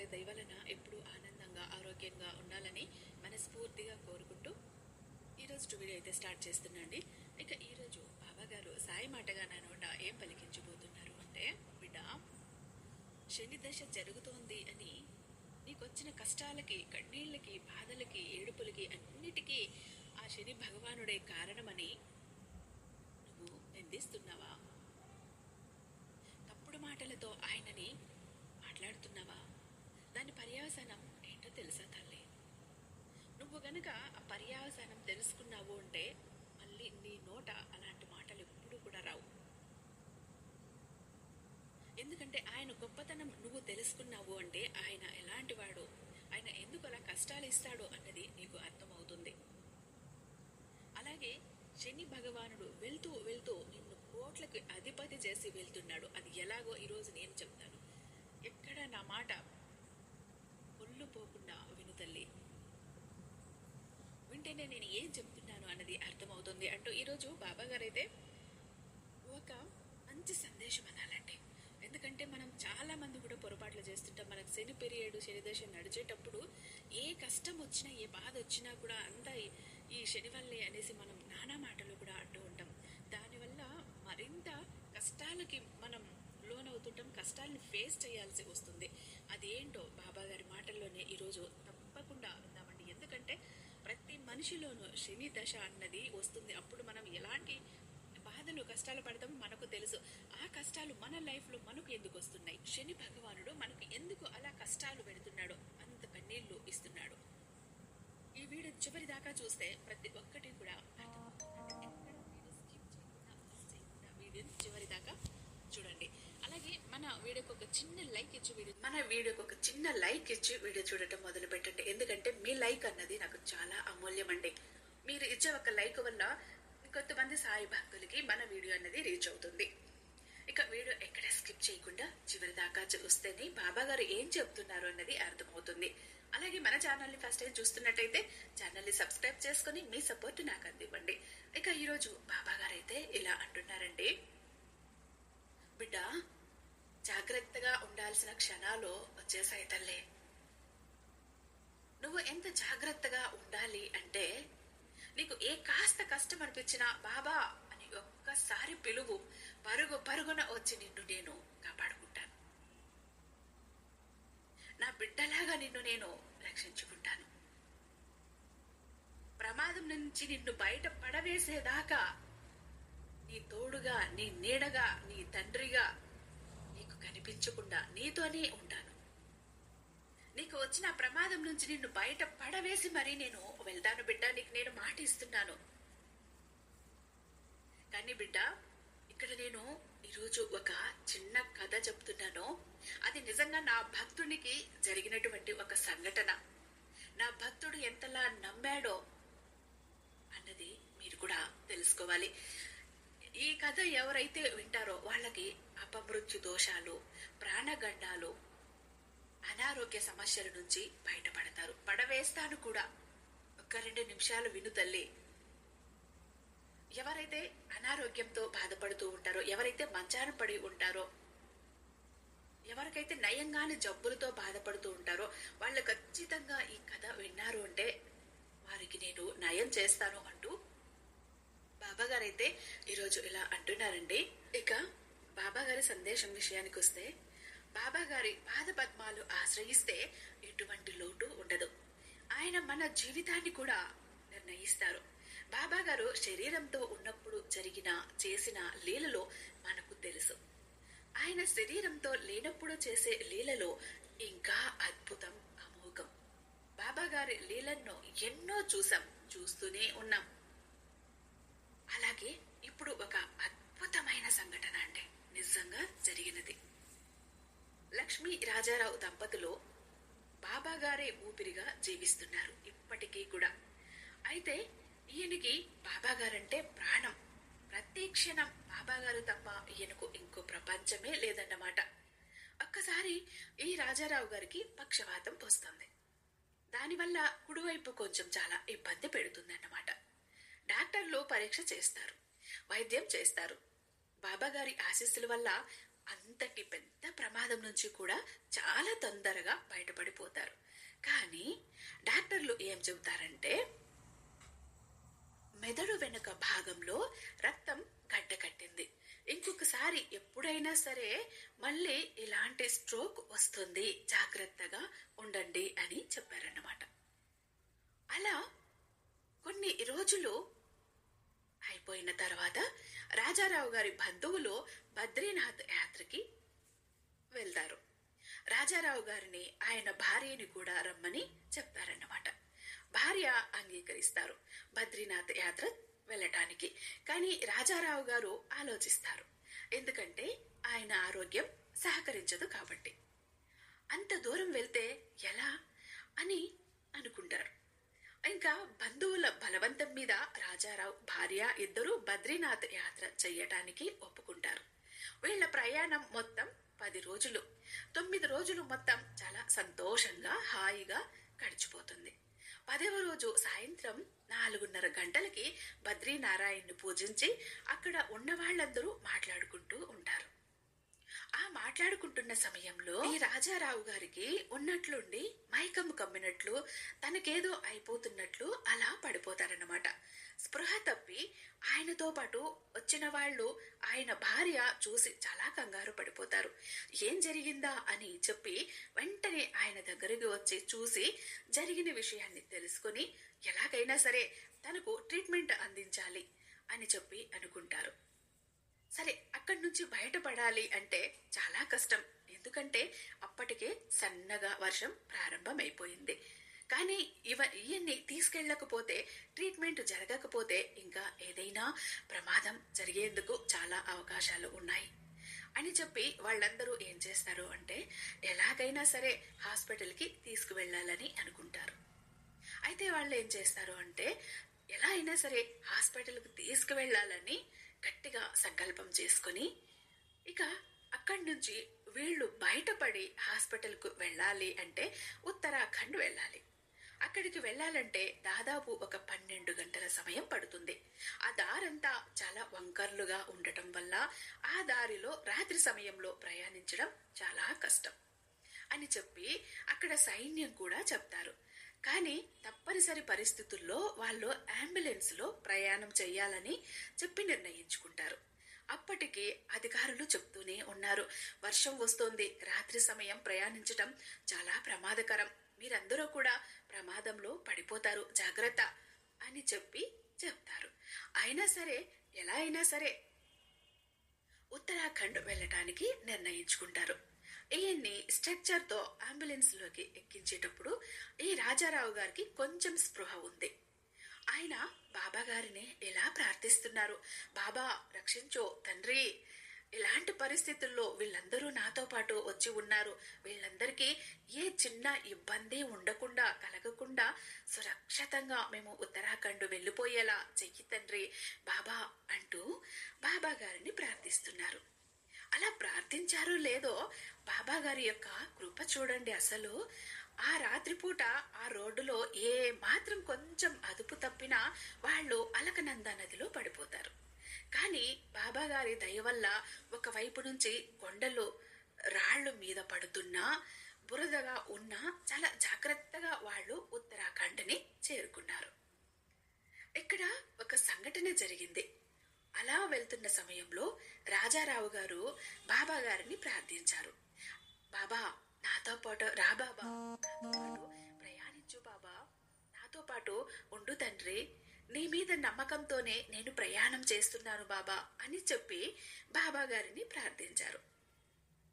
గారి దయవలన ఎప్పుడూ ఆనందంగా ఆరోగ్యంగా ఉండాలని మనస్ఫూర్తిగా కోరుకుంటూ ఈరోజు వీడియో అయితే స్టార్ట్ చేస్తున్నాండి. ఇక ఈరోజు బాబాగారు సాయి మాటగా నా నోట ఏం పలికించబోతున్నారు అంటే బిడ్డ శని దశ జరుగుతోంది అని నీకు వచ్చిన కష్టాలకి కన్నీళ్ళకి బాధలకి ఏడుపులకి అన్నిటికీ ఆ శని భగవానుడే కారణమని నువ్వు నిందిస్తున్నావా? తప్పుడు మాటలతో ఆయనని మాట్లాడుతున్నావా? దాని పర్యావసానం ఏంటో తెలుసా తల్లి? నువ్వు గనక ఆ పర్యావసానం తెలుసుకున్నావు అంటే మళ్ళీ నీ నోట అలాంటి మాటలు ఎప్పుడూ కూడా రావు. ఎందుకంటే ఆయన గొప్పతనం నువ్వు తెలుసుకున్నావు అంటే ఆయన ఎలాంటి వాడు? ఆయన ఎందుకు అలా కష్టాలు ఇస్తాడు అన్నది నీకు అర్థమవుతుంది. అలాగే శని భగవానుడు వెళ్తూ వెళ్తూ నిన్ను కోట్లకు అధిపతి చేసి వెళ్తున్నాడు. అది ఎలాగో ఈరోజు నేను చెప్తాను. ఎక్కడ నా మాట ఒళ్ళు పోకుండా విను తల్లి. వింటేనే నేను ఏం చెప్తున్నాను అన్నది అర్థమవుతుంది అంటూ ఈరోజు బాబా గారైతే ఒక మంచి సందేశం అనాలండి ఎందుకంటే మనం చాలా మంది కూడా పొరపాట్లు చేస్తుంటాం. మనకు శని పీరియడ్ శని దశ నడిచేటప్పుడు ఏ కష్టం వచ్చినా ఏ బాధ వచ్చినా కూడా అంతా ఈ- ఈ శని వల్లే అనేసి మనం నానా మాటలు కూడా అంటూ ఉంటాం. దానివల్ల మరింత కష్టాలకి మనం అవుతుంటాం కష్టాలను ఫేస్ చేయాల్సి వస్తుంది. అదేంటో బాబా గారి మాటల్లోనే ఈరోజు తప్పకుండా విందామండి. ఎందుకంటే ప్రతి మనిషిలోనూ శని దశ అన్నది వస్తుంది. అప్పుడు మనం ఎలాంటి బాధలు కష్టాలు పడతామో మనకు తెలుసు. ఆ కష్టాలు మన లైఫ్లో మనకు ఎందుకు వస్తున్నాయి? శని భగవానుడు మనకు ఎందుకు అలా కష్టాలు పెడుతున్నాడు అంత కన్నీళ్ళు ఇస్తున్నాడు. ఈ వీడియో చివరి దాకా చూస్తే ప్రతి ఒక్కటి కూడా అర్థం ఎక్కడ వీడియో skip చేయకుండా, miss చేయకుండా వీడియోని చివరి దాకా చూడండి అలాగే మన వీడియోకి ఒక చిన్న లైక్ ఇచ్చి వీడియో మన వీడియోకి ఒక చిన్న లైక్ ఇచ్చి వీడియో చూడటం మొదలు పెట్టండి ఎందుకంటే మీ లైక్ అన్నది నాకు చాలా అమూల్యం అండి మీరు ఇచ్చే ఒక లైక్ వల్ల కొంతమంది సాయి భక్తులకి మన వీడియో అన్నది రీచ్ అవుతుంది. ఇక వీడియో ఎక్కడ స్కిప్ చేయకుండా చివరి దాకా చూస్తేనే బాబా గారు ఏం చెప్తున్నారు అన్నది అర్థమవుతుంది. అలాగే మన ఛానల్ని ఫస్ట్ టైం చూస్తున్నట్టయితే ఛానల్ని సబ్స్క్రైబ్ చేసుకుని మీ సపోర్ట్ నాకు అందివ్వండి. ఇక ఈరోజు బాబా గారు అయితే ఇలా అంటున్నారండి. బిడ్డ జాగ్రత్తగా ఉండాల్సిన క్షణాలు వచ్చేసాయి తల్లి. నువ్వు ఎంత జాగ్రత్తగా ఉండాలి అంటే నీకు ఏ కాస్త కష్టం అనిపించినా బాబా అని ఒక్కసారి పిలువు పరుగు పరుగున వచ్చి నిన్ను నేను కాపాడుకుంటాను. నా బిడ్డలాగా నిన్ను నేను రక్షించుకుంటాను. ప్రమాదం నుంచి నిన్ను బయట పడవేసేదాకా నీ తోడుగా నీ నీడగా నీ తండ్రిగా వినిపించకుండా నీతోనే ఉంటాను. నీకు వచ్చిన ప్రమాదం నుంచి నిన్ను బయట పడవేసి మరీ నేను వెళ్తాను బిడ్డ నీకు నేను మాట ఇస్తున్నాను. కానీ బిడ్డ ఇక్కడ నేను ఈరోజు ఒక చిన్న కథ చెప్తున్నాను. అది నిజంగా నా భక్తునికి జరిగినటువంటి ఒక సంఘటన. నా భక్తుడు ఎంతలా నమ్మాడో అన్నది మీరు కూడా తెలుసుకోవాలి. ఈ కథ ఎవరైతే వింటారో వాళ్ళకి అపమృత్యు దోషాలు ప్రాణగండాలు అనారోగ్య సమస్యల నుంచి బయటపడతారు. పడవేస్తాను కూడా. ఒక రెండు నిమిషాలు విను తల్లి. ఎవరైతే అనారోగ్యంతో బాధపడుతూ ఉంటారో ఎవరైతే మంచాన పడి ఉంటారో ఎవరికైతే నయంగాని జబ్బులతో బాధపడుతూ ఉంటారో వాళ్ళు ఖచ్చితంగా ఈ కథ విన్నారు అంటే వారికి నేను నయం చేస్తాను బాబా గారైతే ఈరోజు ఇలా అంటున్నారండి. ఇక బాబా గారి సందేశం విషయానికి వస్తే బాబా గారి పాద పద్మాలు ఆశ్రయిస్తే ఎటువంటి లోటు ఉండదు. ఆయన మన జీవితాన్ని కూడా నిర్ణయిస్తారు. బాబా గారు శరీరంతో ఉన్నప్పుడు జరిగిన చేసిన లీలలో మనకు తెలుసు. ఆయన శరీరంతో లేనప్పుడు చేసే లీలలో ఇంకా అద్భుతం అమోఘం. బాబా గారి లీలను ఎన్నో చూసాం చూస్తూనే ఉన్నాం. అలాగే ఇప్పుడు ఒక అద్భుతమైన సంఘటన అండి. నిజంగా జరిగినది. లక్ష్మీ రాజారావు దంపతులు బాబా గారే ఊపిరిగా జీవిస్తున్నారు ఇప్పటికీ కూడా. అయితే ఈయనకి బాబా గారంటే ప్రాణం. ప్రతి క్షణం తప్ప ఈయనకు ఇంకో ప్రపంచమే లేదన్నమాట. ఒక్కసారి ఈ రాజారావు గారికి పక్షవాతం వస్తుంది. దానివల్ల కుడివైపు కొంచెం చాలా ఇబ్బంది పెడుతుందన్నమాట. డాక్టర్లు పరీక్ష చేస్తారు వైద్యం చేస్తారు. బాబాగారి ఆశీస్సుల వల్ల అంతటి పెద్ద ప్రమాదం నుంచి కూడా చాలా తొందరగా బయటపడిపోతారు. కానీ డాక్టర్లు ఏం చెబుతారంటే మెదడు వెనుక భాగంలో రక్తం గడ్డకట్టింది ఇంకొకసారి ఎప్పుడైనా సరే మళ్ళీ ఇలాంటి స్ట్రోక్ వస్తుంది జాగ్రత్తగా ఉండండి అని చెప్పారన్నమాట. అలా కొన్ని రోజులు పోయిన తర్వాత రాజారావు గారి బంధువులు బద్రీనాథ్ యాత్రకి వెళ్తారు. రాజారావు గారిని ఆయన భార్యని కూడా రమ్మని చెప్తారన్నమాట భార్య అంగీకరిస్తారు బద్రీనాథ్ యాత్ర వెళ్ళటానికి. కానీ రాజారావు గారు ఆలోచిస్తారు. ఎందుకంటే ఆయన ఆరోగ్యం సహకరించదు కాబట్టి. అంత దూరం వెళ్తే ఎలా? అని బంధువుల బలవంతం మీద రాజారావు భార్య ఇద్దరూ బద్రీనాథ్ యాత్ర చెయ్యటానికి ఒప్పుకుంటారు. వీళ్ళ ప్రయాణం మొత్తం పది రోజులు. తొమ్మిది రోజులు మొత్తం చాలా సంతోషంగా హాయిగా గడిచిపోతుంది. పదవ రోజు సాయంత్రం నాలుగున్నర గంటలకి బద్రీనారాయణ్ని పూజించి అక్కడ ఉన్న వాళ్ళందరూ మాట్లాడుకుంటూ ఉంటారు. ఆ మాట్లాడుకుంటున్న సమయంలో ఈ రాజారావు గారికి ఉన్నట్లుండి మైకం కమ్మినట్లు తనకేదో అయిపోతున్నట్లు అలా పడిపోతారన్నమాట. స్పృహ తప్పి ఆయనతో పాటు వచ్చిన వాళ్ళు ఆయన భార్య చూసి చాలా కంగారు పడిపోతారు. ఏం జరిగిందా అని చెప్పి వెంటనే ఆయన దగ్గరికి వచ్చి చూసి జరిగిన విషయాన్ని తెలుసుకుని ఎలాగైనా సరే తనకు ట్రీట్మెంట్ అందించాలి అని చెప్పి అనుకుంటారు. సరే అక్కడి నుంచి బయటపడాలి అంటే చాలా కష్టం. ఎందుకంటే అప్పటికే సన్నగా వర్షం ప్రారంభమైపోయింది. కానీ ఇవ ఇవన్నీ తీసుకెళ్ళకపోతే ట్రీట్మెంట్ జరగకపోతే ఇంకా ఏదైనా ప్రమాదం జరిగేందుకు చాలా అవకాశాలు ఉన్నాయి. అని చెప్పి వాళ్ళందరూ ఏం చేస్తారు అంటే ఎలాగైనా సరే హాస్పిటల్కి తీసుకువెళ్ళాలని అనుకుంటారు. అయితే వాళ్ళు ఏం చేస్తారు అంటే ఎలా అయినా సరే హాస్పిటల్కి తీసుకువెళ్ళాలని గట్టిగా సంకల్పం చేసుకొని ఇక అక్కడి నుంచి వీళ్ళు బయటపడి హాస్పిటల్కు వెళ్ళాలి అంటే ఉత్తరాఖండ్ వెళ్ళాలి. అక్కడికి వెళ్ళాలంటే దాదాపు ఒక పన్నెండు గంటల సమయం పడుతుంది. ఆ దారంతా చాలా వంకర్లుగా ఉండటం వల్ల ఆ దారిలో రాత్రి సమయంలో ప్రయాణించడం చాలా కష్టం. అని చెప్పి అక్కడ సైన్యం కూడా చెప్తారు. కానీ తప్పనిసరి పరిస్థితుల్లో వాళ్ళు అంబులెన్స్లో ప్రయాణం చేయాలని చెప్పి నిర్ణయించుకుంటారు. అప్పటికి అధికారులు చెప్తూనే ఉన్నారు. వర్షం వస్తోంది. రాత్రి సమయం ప్రయాణించటం చాలా ప్రమాదకరం. మీరందరూ కూడా ప్రమాదంలో పడిపోతారు. జాగ్రత్త అని చెప్పి చెప్తారు. అయినా సరే ఎలా అయినా సరే ఉత్తరాఖండ్ వెళ్ళటానికి నిర్ణయించుకుంటారు. ఈయన్ని స్ట్రక్చర్తో అంబులెన్స్లోకి ఎక్కించేటప్పుడు ఈ రాజారావు గారికి కొంచెం స్పృహ ఉంది. ఆయన బాబా గారిని ఎలా ప్రార్థిస్తున్నారు? బాబా రక్షించో తండ్రి ఇలాంటి పరిస్థితుల్లో వీళ్ళందరూ నాతో పాటు వచ్చి ఉన్నారు. వీళ్ళందరికీ ఏ చిన్న ఇబ్బంది ఉండకుండా కలగకుండా సురక్షితంగా మేము ఉత్తరాఖండ్ వెళ్ళిపోయేలా చెయ్యి తండ్రి బాబా అంటూ బాబా గారిని ప్రార్థిస్తున్నారు. అలా ప్రార్థించారో లేదో బాబా గారి యొక్క కృప చూడండి అసలు. ఆ రాత్రిపూట ఆ రోడ్డులో ఏ మాత్రం కొంచెం అదుపు తప్పినా వాళ్ళు అలకనంద నదిలో పడిపోతారు. కానీ బాబా గారి దయ వల్ల ఒకవైపు నుంచి కొండలు రాళ్ళు మీద పడుతున్నా బురదగా ఉన్నా చాలా జాగ్రత్తగా వాళ్ళు ఉత్తరాఖండ్ని చేరుకున్నారు. ఇక్కడ ఒక సంఘటన జరిగింది. అలా వెళ్తున్న సమయంలో రాజారావు గారు బాబా గారిని ప్రార్థించారు. బాబా నాతో పాటు రా బాబా. నాతో పాటు ప్రయాణించు బాబా. నాతో పాటు ఉండు తండ్రి. నీ మీద నమ్మకంతోనే నేను ప్రయాణం చేస్తున్నాను బాబా అని చెప్పి బాబా గారిని ప్రార్థించారు.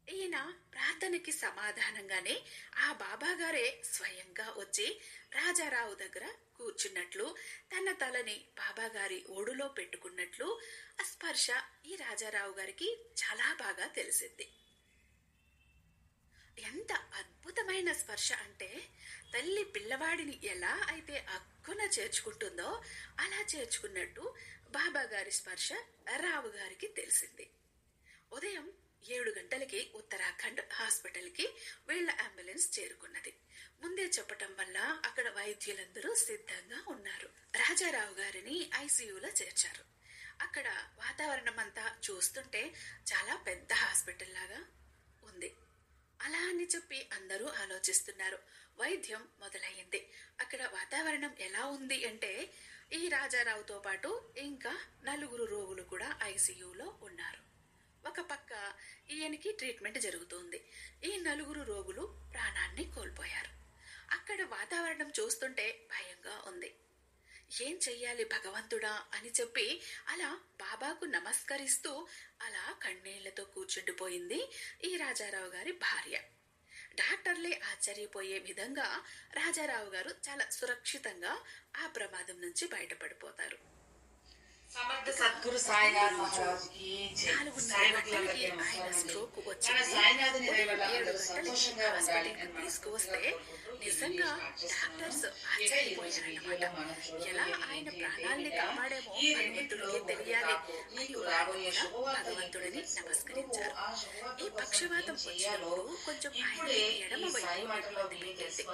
ఈయన ప్రార్థనకి సమాధానంగానే ఆ బాబాగారే స్వయంగా వచ్చి రాజారావు దగ్గర కూర్చున్నట్లు తన తలని బాబాగారి ఓడులో పెట్టుకున్నట్లు ఆ స్పర్శ ఈ రాజారావు గారికి చాలా బాగా తెలిసింది. ఎంత అద్భుతమైన స్పర్శ అంటే తల్లి పిల్లవాడిని ఎలా అయితే అక్కున చేర్చుకుంటుందో అలా చేర్చుకున్నట్టు బాబాగారి స్పర్శ రావు గారికి తెలిసింది. ఉదయం ఏడు గంటలకి ఉత్తరాఖండ్ హాస్పిటల్కి వీళ్ళ అంబులెన్స్ చేరుకున్నది. ముందే చెప్పటం వల్ల అక్కడ వైద్యులందరూ సిద్ధంగా ఉన్నారు. రాజారావు గారిని ఐసీయూలో చేర్చారు. అక్కడ వాతావరణం అంతా చూస్తుంటే చాలా పెద్ద హాస్పిటల్ లాగా ఉంది. అలా అని చెప్పి అందరూ ఆలోచిస్తున్నారు. వైద్యం మొదలయ్యింది. అక్కడ వాతావరణం ఎలా ఉంది అంటే ఈ రాజారావుతో పాటు ఇంకా నలుగురు రోగులు కూడా ఐసీయూలో ఉన్నారు. ఒక పక్క ఈయనకి ట్రీట్మెంట్ జరుగుతోంది. ఈ నలుగురు రోగులు ప్రాణాన్ని కోల్పోయారు. అక్కడ వాతావరణం చూస్తుంటే భయంగా ఉంది. ఏం చెయ్యాలి భగవంతుడా అని చెప్పి అలా బాబాకు నమస్కరిస్తూ అలా కన్నీళ్ళతో కూర్చుండిపోయింది ఈ రాజారావు గారి భార్య. డాక్టర్లే ఆశ్చర్యపోయే విధంగా రాజారావు గారు చాలా సురక్షితంగా ఆ ప్రమాదం నుంచి బయటపడిపోతారు. సమర్థ సద్గురు సాయినాథ్ మహారాజుకి ఆయన. స్ట్రోక్ వచ్చింది సంతోషంగా హాస్పిటల్కి తీసుకువస్తే నిజంగా డాక్టర్స్ ఆశ్చర్యపోయారన్నమాట. ఎలా ఆయన ప్రాణాల్ని కాపాడేమో భగవంతుడికి తెలియాలి. అని భగవంతుడిని? నమస్కరించారు. ఈ పక్షవాతం వచ్చినప్పుడు కొంచెం ఆయన ఎడమ వైపు పెట్టింది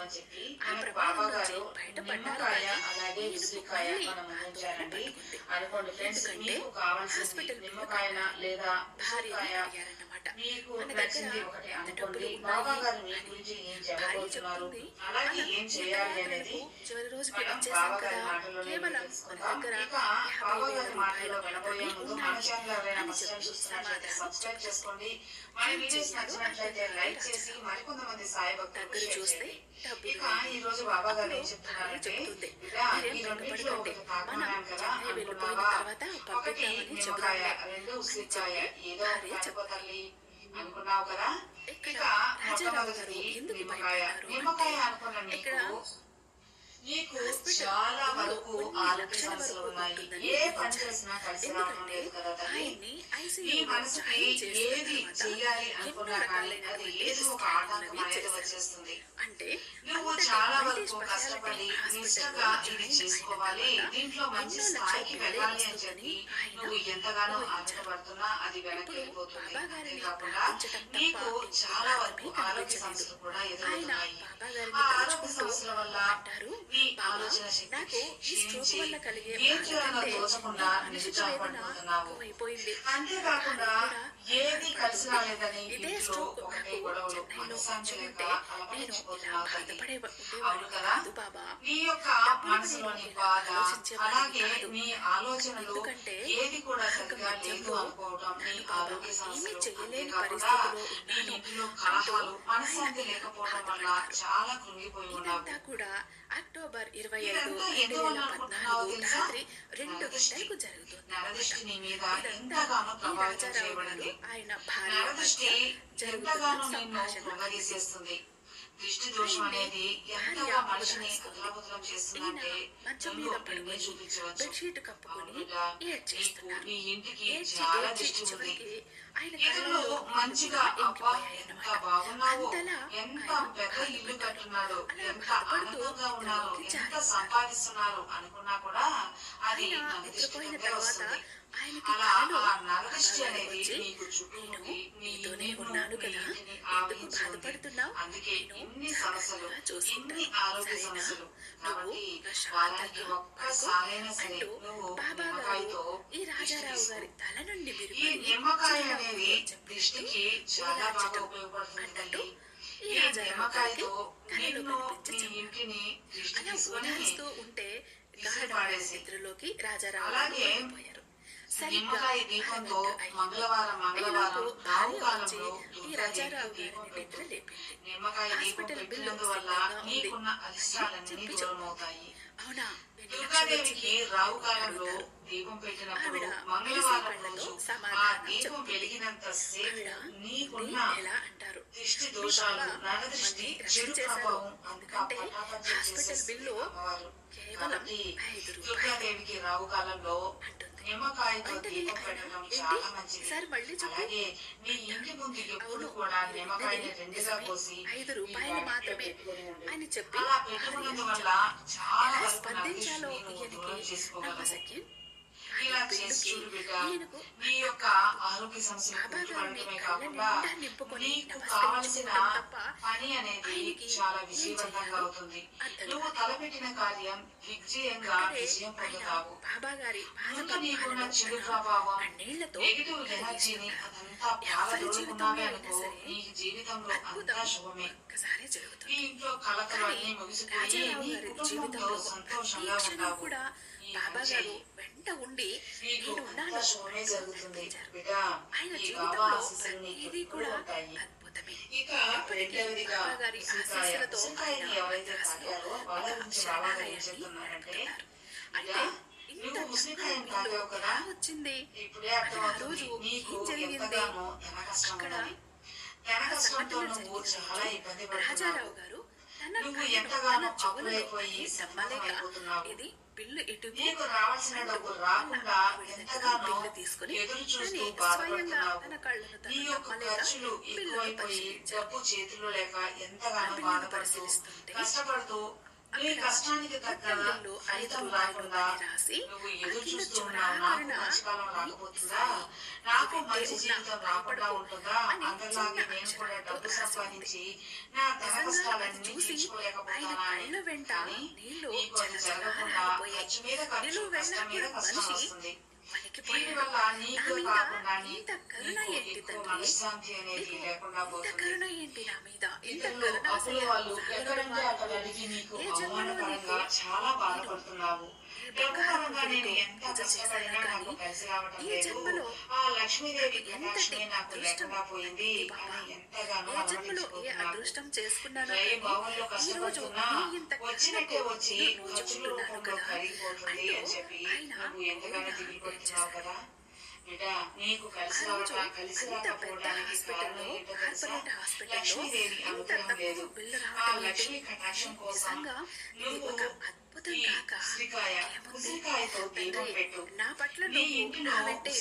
ఆ నుంచి బయటపడ్డారు కానీ ఈయనకు మళ్ళీ ఆందోళన పట్టుకుంది. ఎందుకంటే హాస్పిటల్ బిల్లు లేదా అడిగారన్నమాట. మీకు మన దగ్గర అనుకోండి. డబ్బులు భార్య చెప్తుంది. చివరి రోజుకి వచ్చేసాం కదా. కేవలం మన దగ్గర యాభై వేల రూపాయలు మాత్రమే ఉన్నాయి అని చెప్పి సమాధానం సాయి భక్తులకు దగ్గర చూస్తే బాబా గారు ఏం చెప్తున్నారంటే మీరేం తాగుతున్నాను మనం చెన్నై వెళ్ళిపోయిన తర్వాత పంపిద్దామని చెబుదాంలే రెండు ఉసిరికాయ ఏదో ఒకటి భార్య అనుకో చెప్తుంది. తల్లి అనుకున్నావు కదా? ఇక రాజారావు గారు ఎందుకు భయపడ్డారు ఇక్కడ నీకు చాలా వరకు ఆరోగ్య సమస్యలు ఉన్నాయి ఏ పని. చేసినా కలిసి రావడం లేదు కదా తల్లి ఈ మనసుకి ఏది ఎన్నో అనుకున్నా కానీ అది ఏదో ఒక ఆటంకం అనేది. వచ్చేస్తుంది అంటే నువ్వు చాలా వరకు కష్టపడి నిష్ఠగా ఇది చేసుకోవాలి దీంట్లో మంచి స్థాయికి వెళ్ళాలి అని చెప్పి నువ్వు ఎంతగానో ఊహించారు. ఆనందపడుతున్నా అది వెనక్కి వెళ్ళిపోతుంది అంతేకాకుండా నీకు చాలా వరకు ఆరోగ్య. సమస్యలు కూడా ఎదురవుతున్నాయి ఆ ఆరోగ్య సమస్యల వల్ల ఆలోచన శక్తి నాకు ఈ స్ట్రోక్ క్షీణించి వల్ల కలిగే ఏం తోచకుండా నిరుత్సాహపడిపోతున్నావు ఎక్కువైపోయింది. అంతేకాకుండా ఏది కలిసి రాలేదని ఇదే ఇంట్లో ఒకటే గొడవలు మనశ్శాంతి లేక తల్లి అవును కదా నీ యొక్క మనసులోని బాధ అలాగే. నీ ఆలోచనలు ఏది కూడా సరిగా లేదు అనుకోవడం నీ బాబా ఆరోగ్య సమస్యలు అంతేకాకుండా నీ ఉన్నాను ఇంట్లో కలహాలు మనశ్శాంతి లేకపోవడం వల్ల. చాలా కృంగిపోయి ఉన్నావు ఇదంతా కూడా అక్టోబర్ ఇరవై ఐదు రెండు వేల పద్నాలుగు? రాత్రి రెండు. గంటలకు జరుగుతుంది నరదృష్టి నీ మీద ఎంతగానో ప్రభావితం చేయబడింది ఆయన భార్య జరుగుతున్న సంభాషణ దృష్టి దోషం అనేది ఎంతగా మనిషిని ఈయన చేస్తుందంటే పడుకొని చూపించవచ్చు బెడ్షీట్ కప్పుకొని ఇంటికి చాలా దిష్టి ఉంది. కళ్ళలో మంచిగా అబ్బా. ఎంత బాగున్నావో? ఎంత పెద్ద ఇల్లు. కట్టున్నాడు? ఎంత ఆనందంగా ఉన్నారు ఎంత. సంపాదిస్తున్నారు? అనుకున్నా కూడా అది కిందే తర్వాత వస్తుంది. అలా ఆ నరదృష్టి అనేది వచ్చి, నీకు చుట్టుముట్టి బాధపడుతున్నావు అందుకే నేను ఇన్ని సమస్యలు. ఇన్ని ఆరోగ్య? సమస్యలు కాబట్టి ఒక్కసారైనా సరే నువ్వు నిమ్మకాయతో ఈ రాజారావు. గారి తల నుండి ఈ నిమ్మకాయ అనేది దృష్టికి చాలా బాగా ఈ నిమ్మకాయతో నిన్ను. ఇంటిని దృష్టి తీసుకొని ఉంటే పాడేసి. నిద్రలోకి రాజారావు అలాగే. సరిగ్గా దీపంతో. మంగళవారం మంగళవారం వచ్చి కాలంలో ఈ రాజారావు నిద్ర లేపింది నిమ్మకాయ దీపం సిద్ధంగా ఉంది నీకున్న అరిష్టాలన్నీ చెప్పి దూరం చెప్పారు. అవుతాయి అవునా ఎన్ని లక్షలు దుర్గాదేవికి? రావు కాలంలో. దీపం పెట్టినప్పుడు మంగళవారం రోజు ఆ దీపం. వెలిగినంత నీకున్న "ఇది ఎలా అంటారు దృష్టి దోషాలు నరదృష్టి చెడు. ప్రభావం అంతా చేసేస్తుంది బిల్లు అమ్మవారు దుర్గాదేవికి రావు కాలంలో నిమ్మకాయతో దీపం పెట్టడం "ఏంటి? చాలా మంచిది ఈసారి మళ్ళీ చెప్పు." అలాగే నీ ఇంటి ముందు ఎప్పుడు అవును కూడా ఇది నిమ్మకాయని నిజమే, రెండుగా నిజమే. కోసి ఐదు ఈ రూపాయలు బాటిల్లో మాత్రమే పెట్టుకొని ఉండు. అని చెప్పి అలా పెట్టుకున్నందువల్ల. చాలా వరకు దూరం ఈ ఇలా చేసి పెళ్ళికి చూడు బిడ్డ ఈయనకు నీ యొక్క ఆరోగ్య సమస్యలు బాబా గారిని గుర్తుపడటమే కళ్ళ కాకుండా నిండా నింపుకొని నీకు నమస్కరించుకోవడం కావలసిన తప్ప పని అనేది చాలా విజయవంతంగా అవుతుంది. నువ్వు. తలపెట్టిన కార్యం విజయంగా విజయం పొందుతావు. ముందు నీకున్న చెడు ప్రభావం నెగిటివ్ ఎనర్జీని. అదంతా జీవితంలో అనుకో నీ అంతా శుభమే. ఈ ఇంట్లో కలతలు అన్ని ముగిసిపోయి నీ సంతోషంగా ఉంటావు. బాబా గారు. వెంట ఉండి నేను ఉన్నాను ఆయన జీవితంలో ప్రతిదీ కూడా అద్భుతమే. ఎప్పటికీ బాబా గారి ఆశీస్సులతో ఆయన చెప్తున్నారంటే నడుపుతున్నారు. అంటే ఇంత వచ్చింది? ఆ రోజు ఏం జరిగింది? అక్కడ రాజారావు గారు తన ఎంతగానో అయిపోతున్నావు. ఇది బిల్లు తన రాకుండా బిల్లు తీసుకుని ఎదురు చూస్తూ తనే స్వయంగా తన కళ్ళను పరిశీలించారు. పరిశీలిస్తుంటే అక్కడ కష్టానికి తగ్గ ఫలితం రాకుండా రాసి నువ్వు ఎదురు నాకు మంచి కాలం రాకపోతుందా నాకు జీవితం రాకుండా ఉంటుందా అందరిలాగే నేను కూడా డబ్బు. సంపాదించి నా ధన కష్టాలన్నీ చూసి ఆయన తీర్చుకోలేకపోతానా అని కళ్ళ వెంట కానీ నీకు అది జరగకుండా. ఖర్చు మీద ఖర్చు కష్టం మీద కష్టం వస్తుంది ఇంత కరుణ ఏంటి నా మీద? ఇంత కరుణ ఏ జన్మలో చాలా బాధపడుతున్నావు. నేను ఎంత చేశాను కానీ ఈ జన్మలో ఆ లక్ష్మీదేవి ఎంతటి అదృష్టం పోయింది. ఎంతగానో ఏ జన్మలో ఏ అలమటించుకుంటున్నావు అదృష్టం చేసుకున్నానో ఈ రోజు ఇంత వచ్చినట్టే వచ్చి ఖర్చుల కరిగిపోతుంది అని చెప్పి నువ్వు ఎంతగానో దిగులు పడుతున్నావు? కదా. బిడ్డ నీకు కలిసి రావటం కలిసి రాకపోవడానికి కారణం ఏంటో తెలుసా? లక్ష్మీదేవి అనుగ్రహం లేదు. ఆ లక్ష్మీ? కటాక్షం కోసం నువ్వు అద్భుతం కాక నా పట్ల నువ్వు నా వెంటే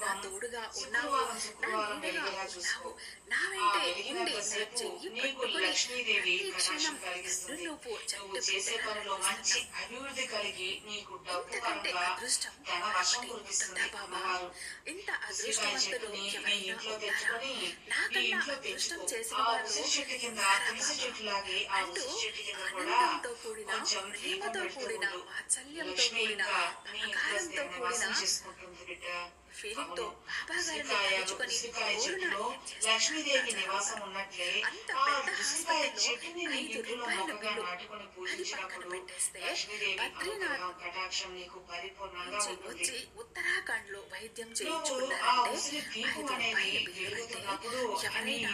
నా తోడుగా ఉన్నావు. నా నీడగా ఉన్నావు నా వెంటే ఉండి చెయ్యి పట్టుకొని క్షణం నువ్వు చట్టు ఇంతకంటే అదృష్టం ఉంటుందా బాబా? ఇంత అదృష్టవంతులు ఎవరైనా నాకన్నా అదృష్టం చేసిన వాళ్ళు అంటూ ఆనందంతో కూడిన ప్రేమతో పెడుతూ కూడిన ఉండు. వాత్సల్యంతో లక్ష్మి కూడిన ఇంకా నీ ఇంట్లో మమకారంతో నివాసం కూడిన బాబా గారిని తలుచుకొని? లక్ష్మీదేవి నివాసం ఉన్నట్లే అంత పెద్ద హాస్పిటల్లో ఐదు రూపాయల బిల్లు అది పక్కన పెట్టేస్తే బద్రీనాథ్ కటాక్షం నీకు పరిపూర్ణంగా వచ్చి ఉత్తరాఖండ్లో వైద్యం ఉసిరి ఐదు రూపాయల బిల్లు అంటే ఎవరైనా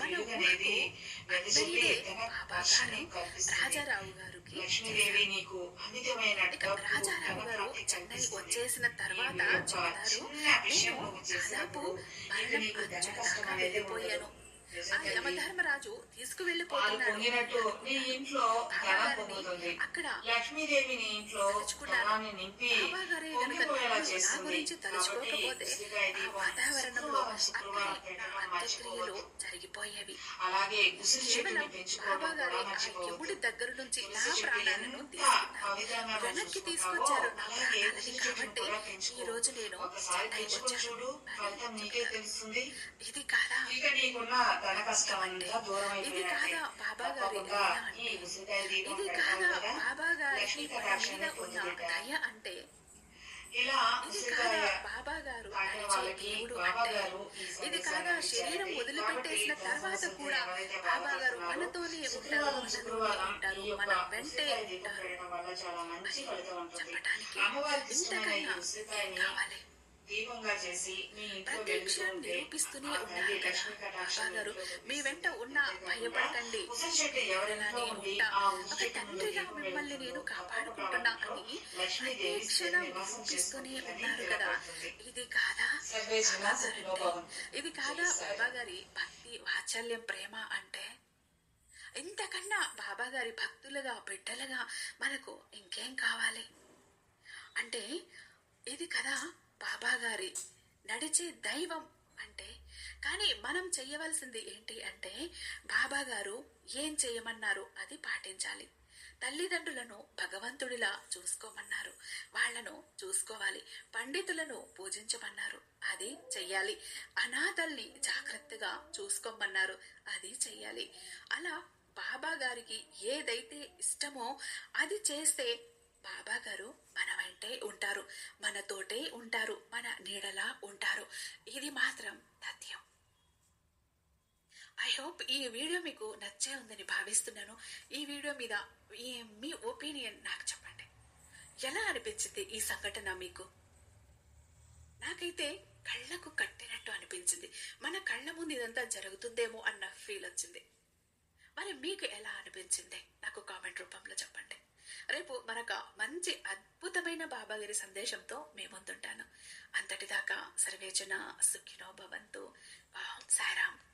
మన అందరిదే బాబా గారు కల్పిస్తుంది. రాజారావు గారికి లక్ష్మీదేవి నీకు అమితమైన రాజారావు చెన్నై వచ్చేసిన తర్వాత చెప్తారు దాదాపు వెళ్ళిపోయాను. ఆ యమధర్మరాజు తీసుకువెళ్ళిపోతున్నాడు. నీ ఇంట్లో అక్కడ లక్ష్మీదేవి నీ ఇంట్లో నింపి నా గురించి తలుచుకోకపోతే వాతావరణంలో అంత్యక్రియలు జరిగిపోయేవి. అలాగే కేవలం బాబా గారి యముడి దగ్గర నుంచి నా ప్రాణాలను తీసుకున్నారు. వెనక్కి తీసుకొచ్చారు. నా ప్రాణాలని కాబట్టి. ఈ రోజు నేను ఇది కాదా ఇక నీకున్న ధన కష్టం అంతా దూరం ఇది అయిపోయినట్టే కాదా బాబా గారి తప్పకుండా ఈ అంటే? ఉసిరికాయ దీపం ఇది పెడతాం కాదా లక్ష్మీ కటాక్షాన్ని అంటే? ఇలా ఉసిరికాయ బాబా గారు వాళ్ళకి బాబా గారు ఈ ఇది కాదా శరీరం. వదిలిపెట్టేసిన తర్వాత కూడా బాబా గారు మనతోనే ఉంటారు శుక్రవారం ఈ యొక్క మన ఉసిరికాయ దీపం ఉంటారు. పెట్టడం వల్ల చాలా మంచి అని ఫలితం ఉంటుంది. చెప్పడానికి అమ్మవారికి ఇష్టమైన ఈ ఉసిరికాయని కావాలి? దీపంగా చేసి మీ ఇంట్లో నిరూపిస్తూనే ఉన్నారు గారు మీ వెంట ఉన్న భయపడకండి. ఉంటా. ఒక తండ్రిగా మిమ్మల్ని నేను కాపాడుకుంటున్నా అని ప్రతి లక్ష్మీదేవి క్షణం నివాసం నిరూపిస్తూనే ఉన్నారు కదా. ఇది కాదా. ఇది కాదా. బాబా గారి భక్తి వాత్సల్యం ప్రేమ అంటే? ఇంతకన్నా బాబా గారి భక్తులుగా బిడ్డలుగా మనకు ఇంకేం కావాలి? అంటే ఇది కదా బాబాగారి నడిచే దైవం అంటే కానీ మనం చెయ్యవలసింది ఏంటి అంటే బాబాగారు ఏం చేయమన్నారు అది పాటించాలి. తల్లిదండ్రులను భగవంతుడిలా చూసుకోమన్నారు. వాళ్ళను చూసుకోవాలి. పండితులను పూజించమన్నారు. అది చెయ్యాలి. అనాథల్ని జాగ్రత్తగా చూసుకోమన్నారు. అది చెయ్యాలి. అలా బాబా గారికి ఏదైతే ఇష్టమో అది చేస్తే బాబా గారు మన వెంటే ఉంటారు మనతోటే ఉంటారు మన నీడలా ఉంటారు. ఇది మాత్రం సత్యం. ఐ హోప్ ఈ వీడియో మీకు నచ్చే ఉందని భావిస్తున్నాను. ఈ వీడియో మీద మీ ఒపీనియన్ నాకు చెప్పండి. ఎలా అనిపించింది ఈ సంఘటన మీకు? నాకైతే కళ్ళకు కట్టినట్టు అనిపించింది. మన కళ్ళ ముందు ఇదంతా జరుగుతుందేమో అన్న ఫీల్ వచ్చింది. మరి మీకు ఎలా అనిపించింది? నాకు కామెంట్ రూపంలో చెప్పండి. రేపు మరొక మంచి అద్భుతమైన బాబాగారి సందేశంతో మీ ముందుంటాను. అంతటిదాకా సర్వేజన సుఖినో భవంతు. ఓం సాయిరామ్.